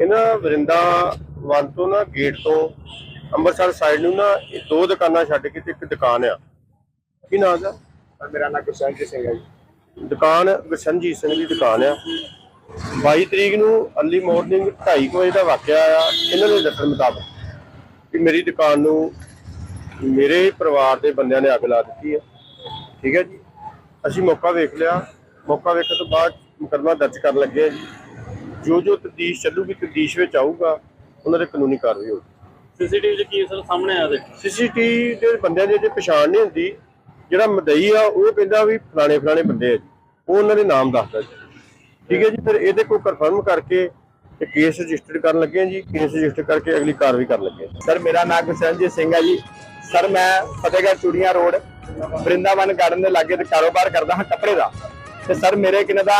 ਇਹਨਾਂ ਵਰਿੰਦਾਵਨ ਤੋਂ ਨਾ ਗੇਟ ਤੋਂ ਅੰਮ੍ਰਿਤਸਰ ਸਾਈਡ ਨੂੰ ਨਾ ਇਹ ਦੋ ਦੁਕਾਨਾਂ ਛੱਡ ਕੇ ਤੇ ਇੱਕ ਦੁਕਾਨ ਆ। ਕੀ ਨਾਮ ਦਾ ਮੇਰਾ ਨਾਮ ਗੁਰਸੰਜੀਤ ਸਿੰਘ ਹੈ ਜੀ। ਦੁਕਾਨ ਗੁਰਸ਼ਨਜੀਤ ਸਿੰਘ ਦੀ ਦੁਕਾਨ ਆ। 22 ਤਰੀਕ ਨੂੰ ਅਰਲੀ ਮਾਰਨਿੰਗ 2:30 ਵਜੇ ਦਾ ਵਾਕਿਆ ਆ ਇਹਨਾਂ ਦੇ ਦੱਸਣ ਮੁਤਾਬਕ ਕਿ ਮੇਰੀ ਦੁਕਾਨ ਨੂੰ ਮੇਰੇ ਪਰਿਵਾਰ ਦੇ ਬੰਦਿਆਂ ਨੇ ਅੱਗ ਲਾ ਦਿੱਤੀ ਹੈ ਠੀਕ ਹੈ ਜੀ। ਅਸੀਂ ਮੌਕਾ ਵੇਖ ਲਿਆ। ਮੌਕਾ ਵੇਖਣ ਤੋਂ ਬਾਅਦ ਮੁਕੱਦਮਾ ਦਰਜ ਕਰਨ ਲੱਗੇ ਆ ਜੀ। ਜੋ ਜੋ ਤਫਤੀਸ਼ ਚੱਲੂਗੀ ਤਫਤੀਸ਼ ਵਿੱਚ ਆਊਗਾ ਉਹਨਾਂ ਦੇ ਕਾਨੂੰਨੀ ਕਾਰਵਾਈ ਹੋਊਗੀ। ਸੀਸੀਟੀਵੀ 'ਚ ਕੀ ਸਰ ਸਾਹਮਣੇ ਆ ਦੇ ਸੀਸੀਟੀਵੀ ਦੇ ਬੰਦਿਆਂ ਦੀ ਅਜੇ ਪਛਾਣ ਨਹੀਂ ਹੁੰਦੀ। ਜਿਹੜਾ ਮਦਈ ਆ ਉਹ ਕਹਿੰਦਾ ਵੀ ਫਲਾਣੇ ਫਲਾਣੇ ਬੰਦੇ ਆ ਜੀ। ਉਹ ਉਹਨਾਂ ਦੇ ਨਾਮ ਦੱਸਦਾ ਜੀ। ਠੀਕ ਹੈ ਜੀ ਫਿਰ ਇਹਦੇ ਕੋਲ ਕਨਫਰਮ ਕਰਕੇ ਤੇ ਕੇਸ ਰਜਿਸਟਰ ਕਰਨ ਲੱਗੇ ਆ ਜੀ। ਕੇਸ ਰਜਿਸਟਰ ਕਰਕੇ ਅਗਲੀ ਕਾਰਵਾਈ ਕਰਨ ਲੱਗੇ ਸਰ ਮੇਰਾ ਨਾਮ ਗੁਰਸੰਜੀਤ ਸਿੰਘ ਹੈ ਜੀ। ਸਰ ਮੈਂ ਫਤਿਹਗੜ੍ਹ ਚੂੜੀਆਂ ਰੋਡ ਬ੍ਰਿੰਦਾਵਨ ਗਾਰਡਨ ਦੇ ਲਾਗੇ ਤੇ ਕਾਰੋਬਾਰ ਕਰਦਾ ਹਾਂ ਕੱਪੜੇ ਦਾ। ਤੇ ਸਰ ਮੇਰੇ ਕਿਨੇ ਦਾ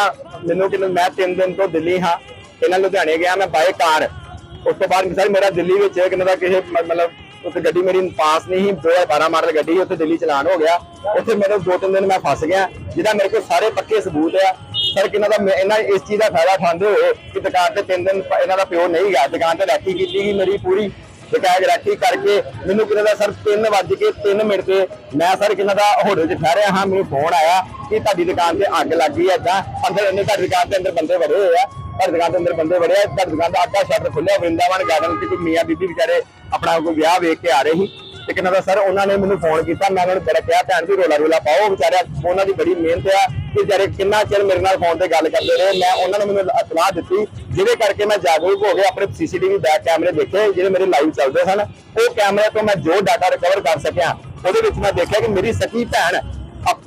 ਮੈਨੂੰ ਕਿਨੇ ਮੈਂ 3 ਦਿਨ ਤੋਂ ਦਿੱਲੀ ਹਾਂ। ਇਹਨਾਂ ਲੁਧਿਆਣੇ ਗਿਆ, ਮੈਂ ਬਾਏ ਕਾਰ। ਉਸ ਤੋਂ ਬਾਅਦ ਸਰ ਮੇਰਾ ਦਿੱਲੀ ਵਿੱਚ ਕਿਨੇ ਦਾ ਕਿਸੇ ਮਤਲਬ ਉੱਥੇ ਗੱਡੀ ਮੇਰੀ ਪਾਸ ਨਹੀਂ ਸੀ 2012 ਮਾਡਲ ਗੱਡੀ ਉੱਥੇ ਦਿੱਲੀ ਚਲਾਨ ਹੋ ਗਿਆ। ਉੱਥੇ ਮੇਰੇ ਦੋ ਤਿੰਨ ਦਿਨ ਮੈਂ ਫਸ ਗਿਆ, ਜਿਹਦਾ ਮੇਰੇ ਕੋਲ ਸਾਰੇ ਪੱਕੇ ਸਬੂਤ ਆ। ਸਰ ਕਿਨਾਂ ਦਾ ਇਹਨਾਂ ਇਸ ਚੀਜ਼ ਦਾ ਫਾਇਦਾ ਉਠਾਉਂਦੇ ਹੋਏ ਕਿ ਦੁਕਾਨ ਤੇ ਤਿੰਨ ਦਿਨ ਇਹਨਾਂ ਦਾ ਪਿਓ ਨਹੀਂ ਗਿਆ। ਦੁਕਾਨ ਤੇ ਰਾਖੀ ਕੀਤੀ ਗਈ ਮੇਰੀ ਪੂਰੀ। ਦੁਕਾਨ ਰਾਖੀ ਕਰਕੇ ਮੈਨੂੰ ਕਿਨਾਂ ਦਾ ਸਰ 3 ਵੱਜ ਕੇ 3 ਮਿੰਟ ਤੇ ਮੈਂ, ਸਰ ਕਿਨਾਂ ਦਾ ਹੋਟਲ 'ਚ ਠਹਿਰਿਆ ਹਾਂ, ਮੈਨੂੰ ਫੋਨ ਆਇਆ ਕਿ ਤੁਹਾਡੀ ਦੁਕਾਨ ਤੇ ਅੱਗ ਲੱਗ ਗਈ ਏਦਾਂ। ਅੰਦਰ ਇਹਨੇ ਤੁਹਾਡੀ ਦੁਕਾਨ ਦੇ ਅੰਦਰ ਬੰਦੇ ਵੜੇ ਹੋਏ ਆ। ਤੁਹਾਡੀ ਦੁਕਾਨ ਦੇ ਅੰਦਰ ਬੰਦੇ ਵੜੇ ਆ ਦੁਕਾਨ ਦਾ ਅੱਧਾ ਸ਼ਟਰ ਖੁੱਲਿਆ ਵਰਿੰਦਾਵਨ ਗਾਰਡਨ ਤੇ ਕੋਈ ਮੀਆਂ ਬੀਬੀ ਵਿਚਾਰੇ ਆਪਣਾ ਕੋਈ ਵਿਆਹ ਵੇਖ ਕੇ ਆ ਰਹੇ ਸੀ। ਤੇ ਕਿਨਾਂ ਦਾ ਸਰ ਉਹਨਾਂ ਨੇ ਮੈਨੂੰ ਫੋਨ ਕੀਤਾ, ਮੈਂ ਉਹਨਾਂ ਨੂੰ ਬੜਾ ਕਿਹਾ, ਭੈਣ ਜੀ ਰੋਲਾ ਰੋਲਾ ਪਾਓ, ਵਿਚਾਰਿਆ ਉਹਨਾਂ ਦੀ ਬੜੀ ਮਿਹਨਤ ਆ ਕਿ ਵਿਚਾਰੇ ਕਿੰਨਾ ਚਿਰ ਮੇਰੇ ਨਾਲ ਫੋਨ ਤੇ ਗੱਲ ਕਰਦੇ ਰਹੇ, ਮੈਂ ਉਹਨਾਂ ਨੇ ਮੈਨੂੰ ਇਤਲਾਹ ਦਿੱਤੀ, ਜਿਹਦੇ ਕਰਕੇ ਮੈਂ ਜਾਗਰੂਕ ਹੋ ਕੇ ਆਪਣੇ ਸੀਸੀਟੀਵੀ ਬੈਕ ਕੈਮਰੇ ਦੇਖੇ, ਜਿਹੜੇ ਮੇਰੇ ਲਾਈਵ ਚੱਲਦੇ ਸਨ, ਉਹ ਕੈਮਰੇ ਤੋਂ ਮੈਂ ਜੋ ਡਾਟਾ ਰਿਕਵਰ ਕਰ ਸਕਿਆ, ਉਹਦੇ ਵਿੱਚ ਮੈਂ ਦੇਖਿਆ ਕਿ ਮੇਰੀ ਸਕੀ ਭੈਣ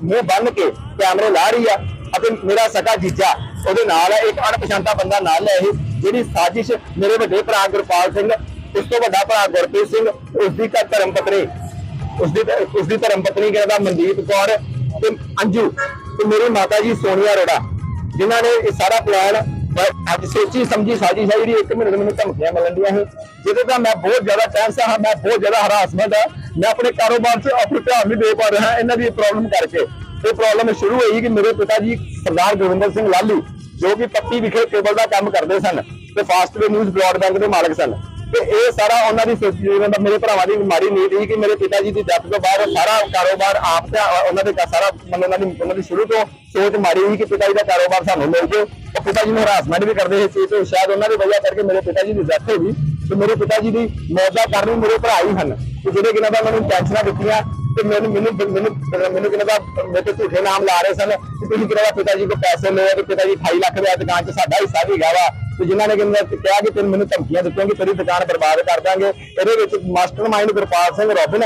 ਮੂੰਹ ਬੰਨ ਕੇ ਕੈਮਰੇ ਲਾ ਰਹੀ ਆ, ਅਤੇ ਮੇਰਾ ਸਕਾ ਜੀਜਾ ਉਹਦੇ ਨਾਲ ਹੈ, ਇੱਕ ਅਣਪਛਾਤਾ ਬੰਦਾ ਨਾਲ ਹੈ ਇਹ, ਜਿਹੜੀ ਸਾਜ਼ਿਸ਼ ਮੇਰੇ ਵੱਡੇ ਭਰਾ ਗੁਰਪਾਲ ਸਿੰਘ, ਉਸ ਤੋਂ ਵੱਡਾ ਭਰਾ ਗੁਰਪ੍ਰੀਤ ਸਿੰਘ, ਉਸ ਦੀ ਘਰ ਧਰਮ ਪਤਨੀ, ਉਸ ਦੀ ਉਸ ਦੀ ਧਰਮ ਪਤਨੀ ਕਹਿੰਦਾ ਮਨਦੀਪ ਕੌਰ ਤੇ ਅੰਜੂ ਤੇ ਮੇਰੀ ਮਾਤਾ ਜੀ ਸੋਨੀਆ ਅਰੋੜਾ, ਜਿਨ੍ਹਾਂ ਨੇ ਇਹ ਸਾਰਾ ਪਲਾਨ ਅੱਜ ਸੋਚੀ, ਸਮਝੀ, ਸਾਜ਼ਿਸ਼ ਹੈ ਜਿਹੜੀ ਇੱਕ ਮਹੀਨੇ ਤੋਂ ਮੈਨੂੰ ਧਮਕੀਆਂ ਮਿਲਣ ਦੀਆਂ ਸੀ ਜਿਹਦੇ ਦਾ ਮੈਂ ਬਹੁਤ ਜ਼ਿਆਦਾ ਟੈਂਸ ਹਾਂ, ਮੈਂ ਬਹੁਤ ਜ਼ਿਆਦਾ ਹਰਾਸਮੈਂਟ ਹਾਂ, ਮੈਂ ਆਪਣੇ ਕਾਰੋਬਾਰ 'ਚ ਆਪਣੇ ਧਿਆਨ ਨਹੀਂ ਦੇ ਪਾ ਰਿਹਾ, ਇਹਨਾਂ ਦੀ ਪ੍ਰੋਬਲਮ ਕਰਕੇ। ਇਹ ਪ੍ਰੋਬਲਮ ਸ਼ੁਰੂ ਹੋਈ ਕਿ ਮੇਰੇ ਪਿਤਾ ਜੀ ਸਰਦਾਰ ਗੁਰਵਿੰਦਰ ਸਿੰਘ ਲਾਲੂ ਜੋ ਕਿ ਪੱਤੀ ਵਿਖੇ ਕੇਬਲ ਦਾ ਕੰਮ ਕਰਦੇ ਸਨ ਤੇ ਫਾਸਟਵੇ ਨਿਊਜ਼ ਬ੍ਰੌਡਬੈਂਡ ਦੇ ਮਾਲਕ ਸਨ। ਤੇ ਇਹ ਸਾਰਾ ਉਹਨਾਂ ਦੀ ਸੋਚ ਦਾ ਮੇਰੇ ਭਰਾਵਾਂ ਦੀ ਮਾੜੀ ਨੀਤ ਸੀ ਕਿ ਮੇਰੇ ਪਿਤਾ ਜੀ ਦੀ ਡੈਥ ਤੋਂ ਬਾਅਦ ਸਾਰਾ ਕਾਰੋਬਾਰ ਆਪ ਤੇ ਉਹਨਾਂ ਦੇ ਸਾਰਾ ਮਤਲਬ ਉਹਨਾਂ ਦੀ ਉਹਨਾਂ ਦੀ ਸ਼ੁਰੂ ਤੋਂ ਸੋਚ ਮਾੜੀ ਸੀ ਕਿ ਪਿਤਾ ਜੀ ਦਾ ਕਾਰੋਬਾਰ ਸਾਨੂੰ ਮਿਲ ਜੇ। ਉਹ ਪਿਤਾ ਜੀ ਨੂੰ ਹਰਾਸਮੈਂਟ ਵੀ ਕਰਦੇ ਸੀ ਤੇ ਸ਼ਾਇਦ ਉਹਨਾਂ ਦੀ ਵਜ੍ਹਾ ਕਰਕੇ ਮੇਰੇ ਪਿਤਾ ਜੀ ਦੀ ਡੈਥ ਹੋ ਗਈ। ਤੇ ਮੇਰੇ ਪਿਤਾ ਜੀ ਦੀ ਮੌਤ ਦਾ ਕਾਰਨ ਮੇਰੇ ਭਰਾ ਹੀ ਹਨ। ਤੇ ਜਿਹੜੇ ਕਿਨਾਂ ਦਾ ਮੈਨੂੰ ਟੈਨਸ਼ਨਾਂ ਦਿੱਤੀਆਂ। ਤੇ ਮੈਨੂੰ ਮੈਨੂੰ ਮੈਨੂੰ ਮੈਨੂੰ ਕਿਨਾਂ ਦਾ ਮੇਰੇ ਝੂਠੇ ਨਾਮ ਲਾ ਰਹੇ ਸਨ। ਕਿ ਤੁਸੀਂ ਕਿਨਾਂ ਦਾ ਪਿਤਾ ਜੀ ਕੋ ਪੈਸੇ ਲਏ ਤੇ ਪਿਤਾ ਜੀ 28 ਲੱਖ ਦੇ ਦੁਕਾਨ 'ਚ ਸਾਡਾ ਹਿੱਸਾ ਵੀ ਹੈਗਾ ਵਾ। ਤੇ ਜਿਨ੍ਹਾਂ ਨੇ ਕਿਹਾ ਕਿਹਾ ਕਿ ਤੈਨੂੰ ਮੈਨੂੰ ਧਮਕੀਆਂ ਦਿੱਤੀਆਂ ਕਿ ਤੇਰੀ ਦੁਕਾਨ ਬਰਬਾਦ ਕਰ ਦਾਂਗੇ। ਇਹਦੇ ਵਿੱਚ ਮਾਸਟਰਮਾਈਂਡ ਗੁਰਪਾਲ ਸਿੰਘ ਰੋਬਿਨ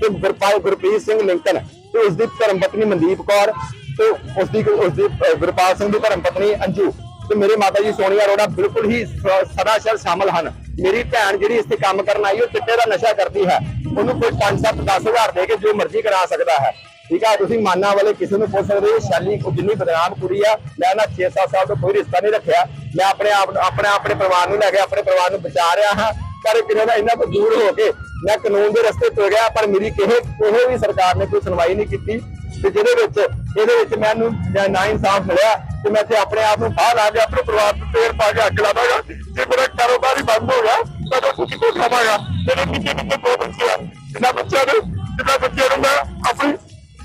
ਤੇ ਗੁਰਪਾਲ ਗੁਰਪ੍ਰੀਤ ਸਿੰਘ ਲਿੰਕਨ ਤੇ ਉਸ ਦੀ ਧਰਮ ਪਤਨੀ ਮਨਦੀਪ ਕੌਰ ਤੇ ਉਸ ਦੀ ਉਸ ਦੀ ਗੁਰਪਾਲ ਸਿੰਘ ਦੀ ਧਰਮ ਪਤਨੀ ਅੰਜੂ। ਤੇ ਮੇਰੇ ਮਾਤਾ ਜੀ ਸੋਨੀਆ ਅਰੋੜਾ ਬਿਲਕੁਲ ਹੀ ਸ- ਸਦਾਸ਼ਰ ਸ਼ਾਮਲ ਹਨ। ਮੇਰੀ ਭੈਣ ਜਿਹੜੀ ਇੱਥੇ ਕੰਮ ਕਰਨ ਆਈ, ਉਹ ਚਿੱਟੇ ਦਾ ਨਸ਼ਾ ਕਰਦੀ ਹੈ। ਉਹਨੂੰ ਕੋਈ 5-7 10000 ਦੇ ਕੇ ਜੋ ਮਰਜ਼ੀ ਕਰਾ ਸਕਦਾ ਹੈ। ਠੀਕ ਹੈ, ਤੁਸੀਂ ਮਾਨਾ ਵਾਲੇ ਕਿਸੇ ਨੂੰ ਪੁੱਛ ਸਕਦੇ ਹੋ, ਸ਼ੈਲੀ ਕੋ ਜਿੰਨੀ ਬਦਨਾਮ ਕੁੜੀ ਆ, ਮੈਂ ਨਾ 6-7 ਸਾਲ ਤੋਂ ਕੋਈ ਰਿਸ਼ਤਾ ਨਹੀਂ ਰੱਖਿਆ। ਮੈਂ ਆਪਣੇ ਆਪ, ਆਪਣੇ ਆਪਣੇ ਪਰਿਵਾਰ ਨੂੰ ਲੈ ਕੇ, ਆਪਣੇ ਪਰਿਵਾਰ ਨੂੰ ਬਚਾ ਰਿਹਾ ਹਾਂ। ਪਰ ਕਿਨੇ ਦਾ ਇਹਨਾਂ ਤੋਂ ਦੂਰ ਹੋ ਕੇ ਮੈਂ ਕਾਨੂੰਨ ਦੇ ਰਸਤੇ ਤੁਰ ਗਿਆ, ਪਰ ਮੇਰੀ ਕਿਸੇ ਕੋਈ ਵੀ ਸਰਕਾਰ ਨੇ ਕੋਈ ਸੁਣਵਾਈ ਨਹੀਂ ਕੀਤੀ। ਤੇ ਜਿਹਦੇ ਵਿੱਚ ਇਹਦੇ ਵਿੱਚ ਮੈਨੂੰ ਨਾ- ਇਨਸਾਫ ਮਿਲਿਆ ਤੇ ਮੈਂ ਇੱਥੇ ਆਪਣੇ ਆਪ ਨੂੰ ਬਾਹਰ ਆ ਕੇ ਆਪਣੇ ਪਰਿਵਾਰ ਨੂੰ ਤੇਰ ਪਾ ਕੇ ਅੱਗ ਲਾਵਾਂਗਾ। ਜੇ ਮੇਰਾ ਕਾਰੋਬਾਰ ਹੀ ਬੰਦ ਹੋ ਗਿਆ ਤਾਂ ਮੈਂ ਕੁਝ ਕੋ ਖਾਵਾਂਗਾ ਮੇਰੇ ਨਿੱਕੇ ਨਿੱਕੇ ਦੋ ਬੱਚੇ ਆ ਇਹਨਾਂ ਬੱਚਿਆਂ ਨੂੰ ਇਹਨਾਂ ਬੱਚਿਆਂ ਨੂੰ ਮੈਂ ਆਪਣੀ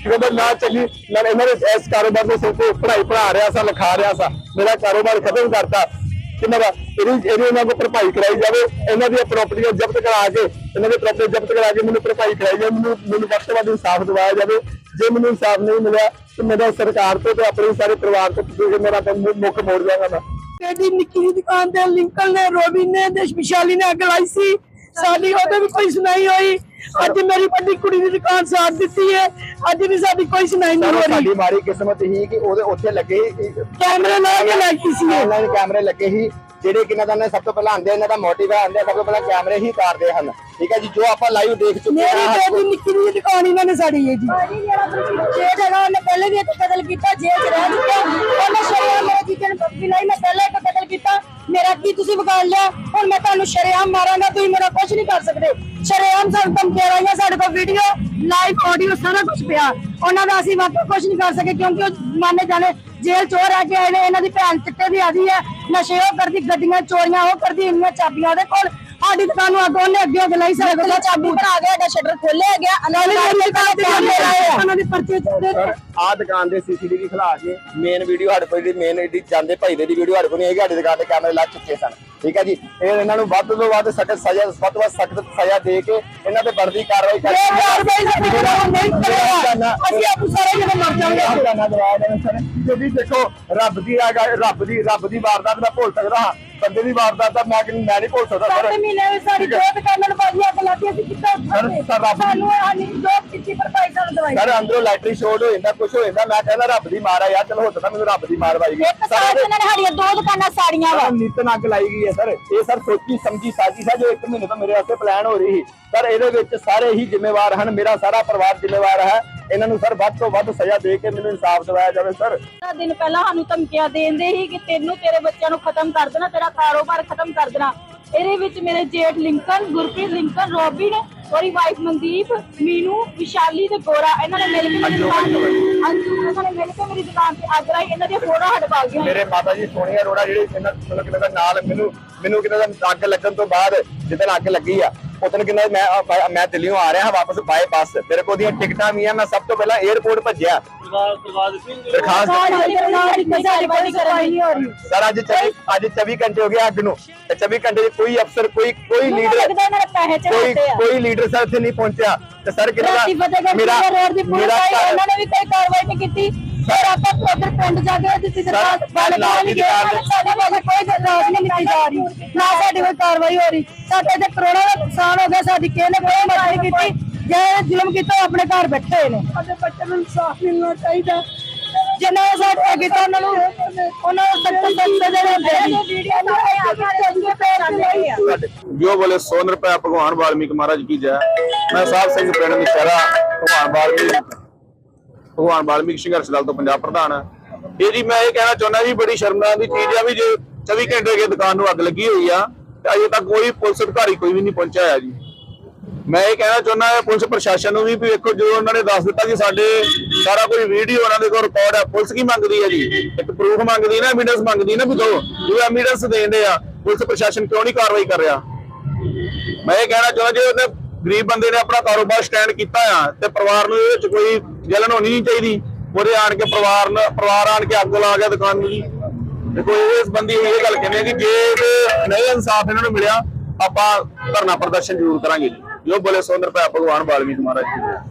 ਜਦੋਂ ਨਾ ਚੱਲੀ ਮੈਂ ਇਹਨਾਂ ਦੇ ਇਸ ਕਾਰੋਬਾਰ ਦੇ ਸਿਰ ਤੇ ਪੜ੍ਹਾਈ ਪੜ੍ਹਾ ਰਿਹਾ ਸਾਂ, ਲਿਖਾ ਰਿਹਾ ਸਾਂ। ਮੇਰਾ ਕਾਰੋਬਾਰ ਖਤਮ ਕਰਤਾ। ਕਿੰਨਾ ਦਾ, ਇਹਦੀ ਇਹਦੀ ਇਹਨਾਂ ਕੋਲ ਭਰਪਾਈ ਕਰਾਈ ਜਾਵੇ, ਇਹਨਾਂ ਦੀਆਂ ਪ੍ਰਾਪਰਟੀਆਂ ਜ਼ਬਤ ਕਰਾ ਕੇ, ਇਹਨਾਂ ਦੇ ਪ੍ਰਾਪਰਟੀ ਜ਼ਬਤ ਕਰਾ ਕੇ ਮੈਨੂੰ ਭਰਪਾਈ ਕਰਾਈ ਜਾਵੇ, ਮੈਨੂੰ ਮੈਨੂੰ ਵੱਧ ਤੋਂ ਵੱਧ ਇਨਸਾਫ ਦਿਵਾਇਆ ਜਾਵੇ। ਜੇ ਮੈਨੂੰ ਇਨਸਾਫ ਨਹੀਂ ਮਿਲਿਆ, ਤੇ ਮੇਰਾ ਸਰਕਾਰ ਤੋਂ ਤੇ ਆਪਣੇ ਸਾਰੇ ਪਰਿਵਾਰ ਤੋਂ ਕਿਉਂਕਿ ਮੇਰਾ ਤਾਂ ਮੁੱਖ ਮੋੜ ਜਾਗਾ ਮੈਂ। ਇਹਦੀ ਨਿੱਕੀ ਜਿਹੀ ਦੁਕਾਨ ਤੇ ਲਿੰਕਲ ਨੇ ਰੋਬਿਨ ਨੇ ਤੇ ਵਿਸ਼ਾਲੀ ਨੇ ਅੱਗ ਲਾਈ ਸੀ। ਸਾਡੀ ਉਹਦੇ ਵੀ ਕੋਈ ਸੁਣਾਈ ਹੋਈ। ਅੱਜ ਮੇਰੀ ਵੱਡੀ ਕੁੜੀ ਦੀ ਦੁਕਾਨ ਸਾਥ ਦਿੱਤੀ ਹੈ। ਅੱਜ ਵੀ ਸਾਡੀ ਕੋਈ ਸੁਣਾਈ ਨਹੀਂ ਹੋ ਰਹੀ। ਸਾਡੀ ਮਾੜੀ ਕਿਸਮਤ ਸੀ ਕਿ ਉਹਦੇ ਉੱਥੇ ਲੱਗੇ ਕੈਮਰੇ ਲਾ ਕੇ ਲਾਈ ਸੀ। ਇਹ। ਆਨਲਾਈਨ ਕੈਮਰੇ ਲੱਗੇ ਸੀ ਜਿਹੜੇ ਕਿ ਇਹਨਾਂ ਦਾ ਨਾ ਸਭ ਤੋਂ ਪਹਿਲਾਂ ਆਂਦੇ ਇਹਨਾਂ ਦਾ ਮੋਟਿਵ ਹੈ ਆਂਦੇ ਸਭ ਤੋਂ ਪਹਿਲਾਂ ਕੈਮਰੇ ਹੀ ਤਾਰਦੇ ਹਨ। ਠੀਕ ਹੈ ਜੀ ਜੋ ਆਪਾਂ ਲਾਈਵ ਦੇਖ ਚੁੱਕੇ ਮੇਰੀ ਹਾਂ ਬੇਟੀ ਨਿੱਕੀ ਜਿਹੀ ਦੁਕਾਨ ਇਹਨਾਂ ਨੇ ਸਾੜੀ ਹੈ ਜੀ। ਜੇ ਜਗ੍ਹਾ ਉਹਨੇ ਪਹਿਲੇ ਵੀ ਇੱਕ ਕਤਲ ਕੀਤਾ ਜੇਲ੍ਹ ਚ ਰਹਿ ਚੁੱਕਿਆ। ਉਹਨੇ ਸ਼ਰਿਆ ਮੇਰੇ ਜੀਜੇ ਨੂੰ ਪੱਕੀ ਲਾਈ ਮੈਂ ਪਹਿਲੇ ਇੱਕ ਕਤਲ ਕੀਤਾ। ਮੇਰਾ ਕੀ ਤੁਸੀਂ ਵਿਗਾੜ ਲਿਆ? ਹੁਣ ਮੈਂ ਤੁਹਾਨੂੰ ਸ਼ਰੇਆਮ ਮਾਰਾਂਗਾ, ਤੁਸੀਂ ਮੇਰਾ ਕੁਝ ਨਹੀਂ ਕਰ ਸਕਦੇ। ਸ਼ਰੇਆਮ ਸਾਨੂੰ ਧਮਕੀਆਂ ਲਾਈਆਂ, ਸਾਡੇ ਕੋਲ ਵੀਡੀਓ ਲਾਈਵ ਆਡੀਓ ਸਾਰਾ ਕੁਝ ਪਿਆ। ਉਹਨਾਂ ਦਾ ਅਸੀਂ ਵਾਕਈ ਕੁਝ ਨਹੀਂ ਕਰ ਸਕੇ, ਕਿਉਂਕਿ ਉਹ ਮਾਨੇ ਜਾਣੇ ਜੇਲ੍ਹ ਚੋਰ ਆ ਕੇ ਆਏ ਨੇ, ਇਹਨਾਂ ਦੀ ਭੈਣ ਚਿੱਟੇ ਦੀ ਆਦੀ ਹੈ। ਨਸ਼ੇ ਉਹ ਕਰਦੀ, ਗੱਡੀਆਂ ਚੋਰੀਆਂ ਉਹ ਕਰਦੀ, ਇੰਨੀਆਂ ਚਾਬੀਆਂ ਉਹਦੇ ਕੋਲ। ਸਾਡੀ ਦੁਕਾਨ ਨੂੰ ਅੱਗੋਂ ਉਹਨੇ ਅੱਗੇ ਅੱਗੇ ਲਈ ਸਾਡੇ ਕੋਲ ਚਾਬੀ ਬਣਾ ਗਿਆ ਸਾਡਾ ਸ਼ਟਰ ਖੋਲਿਆ ਗਿਆ ਉਹਨਾਂ ਦੀ ਪਰਚੇ ਸਰ ਆਹ ਦੁਕਾਨ ਦੇ ਸੀਸੀਟੀਵੀ ਖਲਾ ਕੇ ਮੇਨ ਵੀਡੀਓ ਸਾਡੇ ਕੋਲ ਜਿਹੜੀ ਮੇਨ ਜਿਹੜੀ ਜਾਂਦੇ ਭਾਈ ਦੇ ਦੀ ਵੀਡੀਓ ਸਾਡੇ ਕੋਲ ਨਹੀਂ ਹੈਗੀ ਸਾਡੀ ਦੁਕਾਨ ਤੇ ਕੈਮਰੇ ਲੱਗ ਚੁੱਕੇ ਸਨ ਠੀਕ ਹੈ ਜੀ ਇਹ ਇਹਨਾਂ ਨੂੰ ਵੱਧ ਤੋਂ ਵੱਧ ਸਖਤ ਸਜ਼ਾ ਵੱਧ ਤੋਂ ਵੱਧ ਸਖਤ ਸਜ਼ਾ ਦੇ ਕੇ ਇਹਨਾਂ ਤੇ ਬਣਦੀ ਕਾਰਵਾਈ ਕਰ ਅਸੀਂ ਆਪੂ ਸਾਰੇ ਜਿਹੜੇ ਮਰ ਜਾਵਾਂਗੇ ਜਾਣਾ ਦਵਾਇਆ ਇਹਨਾਂ ਨੂੰ ਸਰ ਕਿਉਂਕਿ ਦੇਖੋ ਰੱਬ ਦੀ ਰੱਬ ਦੀ ਰੱਬ ਦੀ ਵਾਰਦਾਤ ਮੈਂ ਭੁੱਲ ਸਕਦਾ ਹਾਂ ਬੰਦੇ ਦੀ ਵਾਰਦਾਤ ਤਾਂ ਮੈਂ ਕਿ ਮੈਂ ਨਹੀਂ ਭੁੱਲ ਸਕਦਾ ਸੱਤ ਸਰ। ਮਹੀਨੇ ਵਿੱਚ ਸਾਡੀ ਦੋ ਦੁਕਾਨਾਂ ਨੂੰ ਬਾਜ਼ੀਆਂ ਗਲਾਤੀ ਅਸੀਂ ਕਿੱਦਾਂ ਸਰ, ਸਰ, ਰੱਬ ਦੀ- ਸਾਨੂੰ ਹਾਨੀ ਦੋ ਕੀਤੀ ਭਰਪਾਈ ਸਾਨੂੰ ਦਵਾਈ ਸਰ ਅੰਦਰੋਂ ਲੈਟਰੀ ਸ਼ੋਰਟ ਹੋ ਜਾਂਦਾ ਕੁਝ ਹੋ ਜਾਂਦਾ ਮੈਂ ਕਹਿੰਦਾ ਰੱਬ ਦੀ ਮਾਰ ਆ ਯਾਰ ਚਲੋ ਹੋ ਸਕਦਾ ਮੈਨੂੰ ਰੱਬ ਦੀ ਮਾਰ ਵਾਈ ਗਈ ਇੱਕ ਸਾਲ ਇਹਨਾਂ ਨੇ ਸਾਡੀਆਂ ਦੋ ਦੁਕਾਨਾਂ ਸਾੜੀਆਂ ਵਾ। ਨਿਤਨ ਅੱਗ ਲਾਈ ਗਈ ਹੈ ਸਰ। ਇਹ ਸਰ ਸੋਚੀ ਸਮਝੀ ਸਾਜ਼ਿਸ਼ ਹੈ ਜੋ ਇੱਕ ਮਹੀਨੇ ਤੋਂ ਮੇਰੇ ਵਾਸਤੇ ਪਲਾਨ ਹੋ ਰਹੀ ਸੀ। ਸਰ ਇਹਦੇ ਵਿੱਚ ਸਾਰੇ ਹੀ ਜ਼ਿੰਮੇਵਾਰ ਹਨ ਮੇਰਾ ਸਾਰਾ ਪਰਿਵਾਰ ਜ਼ਿੰਮੇਵਾਰ ਹੈ। ਇਹਨਾਂ ਨੂੰ ਸਰ ਵੱਧ ਤੋਂ ਵੱਧ ਸਜ਼ਾ ਦੇ ਕੇ ਮੈਨੂੰ ਇਨਸਾਫ ਦਿਵਾਇਆ ਜਾਵੇ ਸਰ। ਦਸ ਦਿਨ ਪਹਿਲਾਂ ਸਾਨੂੰ ਧਮਕੀਆਂ ਦੇਂਦੇ ਸੀ ਕਿ ਤੈਨੂੰ ਤੇਰੇ ਬੱਚਿਆਂ ਨੂੰ ਖਤਮ ਕਰ ਦੇਣਾ ਤੇਰਾ ਕਾਰੋਬਾਰ ਖਤਮ ਕਰ ਦੇਣਾ। ਇਹਦੇ ਵਿੱਚ ਮੇਰੇ ਜੇਠ ਲਿੰਕਨ ਗੁਰਪ੍ਰੀਤ ਲਿੰਕਨ ਰੋਬਿਨ ਉਹਦੀ ਵਾਈਫ ਮਨਦੀਪ ਮੀਨੂ ਵਿਸ਼ਾਲੀ ਤੇ ਗੋਰਾ ਇਹਨਾਂ ਨੇ ਮਿਲ ਕੇ ਮੇਰੀ ਦੁਕਾਨ ਅੰਜੂ ਇਹਨਾਂ ਨੇ ਮਿਲ ਕੇ ਮੇਰੀ ਦੁਕਾਨ ਤੇ ਅੱਗ ਲਾਈ ਇਹਨਾਂ ਦੀਆਂ ਫੋਟੋ ਹਟਵਾ ਗਈਆਂ। ਮੇਰੇ ਮਾਤਾ ਜੀ ਸੋਨੀਆ ਅਰੋੜਾ ਜਿਹੜੇ ਇਹਨਾਂ ਮਤਲਬ ਦਾ ਨਾਲ ਮੈਨੂੰ ਮੈਨੂੰ ਕਿਹਨਾਂ ਦਾ ਅੱਗ ਲੱਗਣ ਤੋਂ ਬਾਅਦ ਜਿੱਦਣ ਅੱਗ ਲੱਗੀ ਆ ਉਦੋਂ ਕਿਹਨਾਂ ਮੈਂ ਮੈਂ ਦਿੱਲੀੋਂ ਆ ਰਿਹਾ ਹਾਂ ਵਾਪਸ ਬਾਏ ਬੱਸ ਮੇਰੇ ਕੋਲ ਦੀਆਂ ਟਿਕਟਾਂ ਵੀ ਆ ਮੈਂ ਸਭ ਤੋਂ ਪਹਿਲਾਂ 에어ਪੋਰਟ ਭੱਜਿਆ ਸਰ ਅੱਜ 24 ਅੱਜ 24 ਘੰਟੇ ਹੋ ਗਏ ਅੱਗ ਨੂੰ। ਤੇ 24 ਘੰਟੇ 'ਚ ਕੋਈ ਅਫਸਰ ਕੋਈ ਕੋਈ ਲੀਡਰ ਕੋਈ ਲੀਡਰ ਸਰ ਇੱਥੇ ਨਹੀਂ ਪਹੁੰਚਿਆ। ਤੇ ਸਰ ਫਤਿਹਗੜ੍ਹ ਮੇਰਾ ਰੋਡ ਦੀ ਪੁਲਿਸ ਆਈ ਉਹਨਾਂ ਨੇ ਵੀ ਕੋਈ ਕਾਰਵਾਈ ਨਹੀਂ ਕੀਤੀ। ਫਿਰ ਆਪਾਂ ਉਧਰ ਪਿੰਡ ਜਾ ਕੇ ਦਿੱਤੀ ਦਰਖਾਸਤ ਸਰ, ਬਾਲ ਨਾਲ ਦੀ ਦੁਕਾਨ ਤੇ- ਸਾਡੇ ਪਾਸੇ ਕੋਈ ਦਰਖਾਸਤ ਨਹੀਂ ਦਿੱਤੀ ਜਾ ਰਹੀ ਨਾ ਸਾਡੀ ਕੋਈ ਕਾਰਵਾਈ ਹੋ ਰਹੀ। ਸਾਡੇ ਤੇ ਕਰੋੜਾਂ ਦਾ ਨੁਕਸਾਨ ਹੋ ਗਿਆ ਸਾਡੀ ਕਿਸੇ ਨੇ ਕੋਈ ਮਦਦ ਨਹੀਂ ਕੀਤੀ। ਜੇ ਜ਼ੁਲਮ ਕੀਤਾ ਆਪਣੇ ਘਰ ਬੈਠੇ ਨੇ। ਸਾਡੇ ਬੱਚੇ ਨੂੰ ਇਨਸਾਫ ਮਿਲਣਾ ਚਾਹੀਦਾ। ਜਿੰਨਾ ਸਾਡੇ ਤੇ ਕੀਤਾ ਉਹਨਾਂ ਨੂੰ ਉਹਨਾਂ ਨੂੰ ਸਖਤ ਸਖਤ ਸਜ਼ਾ ਦੇਣੀ ਜੋ ਬੋਲੇ 100 ਰੁਪਏ ਭਗਵਾਨ ਵਾਲਮੀਕ ਮਹਾਰਾਜ ਕੀ ਜੈ। ਮੈਂ ਸਾਹਿਬ ਸਿੰਘ ਪਿੰਡ ਨਿਸ਼ਰਾ ਭਗਵਾਨ ਵਾਲਮੀਕ ਭਗਵਾਨ ਵਾਲਮੀਕ ਸੰਘਰਸ਼ ਦਲ ਤੋਂ ਪੰਜਾਬ ਪ੍ਰਧਾਨ ਇਹ ਜੀ ਮੈਂ ਇਹ ਕਹਿਣਾ ਚਾਹੁੰਦਾ ਜੀ, ਬੜੀ ਸ਼ਰਮਨਾਕ ਦੀ ਚੀਜ਼ ਆ ਵੀ ਜੇ 24 ਘੰਟੇ ਕੇ ਦੁਕਾਨ ਨੂੰ ਅੱਗ ਲੱਗੀ ਹੋਈ ਆ, ਤੇ ਅਜੇ ਤੱਕ ਕੋਈ ਪੁਲਿਸ ਅਧਿਕਾਰੀ ਕੋਈ ਵੀ ਨਹੀਂ ਪਹੁੰਚਿਆ ਹੋਇਆ ਜੀ। ਮੈਂ ਇਹ ਕਹਿਣਾ ਚਾਹੁੰਦਾ ਹਾਂ, ਪੁਲਿਸ ਪ੍ਰਸ਼ਾਸਨ ਨੂੰ ਵੀ ਵੀ ਵੇਖੋ, ਜੋ ਉਹਨਾਂ ਨੇ ਦੱਸ ਦਿੱਤਾ ਕਿ ਸਾਡੇ ਸਾਰਾ ਕੋਈ ਵੀਡੀਓ ਉਹਨਾਂ ਦੇ ਕੋਲ ਰਿਕਾਰਡ ਹੈ ਪੁਲਿਸ ਕੀ ਮੰਗਦੀ ਹੈ ਜੀ? ਇੱਕ ਪ੍ਰੂਫ ਮੰਗਦੀ ਨਾ ਐਵੀਡੈਂਸ ਮੰਗਦੀ ਨਾ ਵੀ ਦੋ, ਜੋ ਐਵੀਡੈਂਸ ਦੇਂਦੇ ਆ, ਪੁਲਿਸ ਪ੍ਰਸ਼ਾਸਨ ਕਿਉਂ ਨਹੀਂ ਕਾਰਵਾਈ ਕਰ ਰਿਹਾ? ਮੈਂ ਇਹ ਕਹਿਣਾ ਚਾਹੁੰਦਾ, ਜੇ ਉਹਨੇ ਗਰੀਬ ਬੰਦੇ ਨੇ ਆਪਣਾ ਕਾਰੋਬਾਰ ਸਟੈਂਡ ਕੀਤਾ ਆ ਤੇ ਪਰਿਵਾਰ ਨੂੰ ਇਹਦੇ ਵਿੱਚ ਕੋਈ ਜਲਨ ਹੋਣੀ ਨਹੀਂ ਚਾਹੀਦੀ। ਉਹਦੇ ਆਣ ਕੇ ਪਰਿਵਾਰ ਨਾਲ ਪਰਿਵਾਰ ਆਣ ਕੇ ਅੱਗ ਲਾ ਗਿਆ ਦੁਕਾਨ ਨੂੰ ਜੀ। ਦੇਖੋ ਇਸ ਬੰਦੀ ਇਹ ਗੱਲ ਕਹਿੰਦੇ ਆ ਕਿ ਜੇ ਨਹੀਂ ਇਨਸਾਫ ਇਹਨਾਂ ਨੂੰ ਮਿਲਿਆ, ਆਪਾਂ ਧਰਨਾ ਪ੍ਰਦਰਸ਼ਨ ਜ਼ਰੂਰ ਕਰਾਂਗੇ ਜੀ। ਜੋ ਬੋਲੇ ਸੋਨਰ ਰੁਪਏ ਭਗਵਾਨ ਵਾਲਮੀਕ ਮਹਾਰਾਜ ਜੀ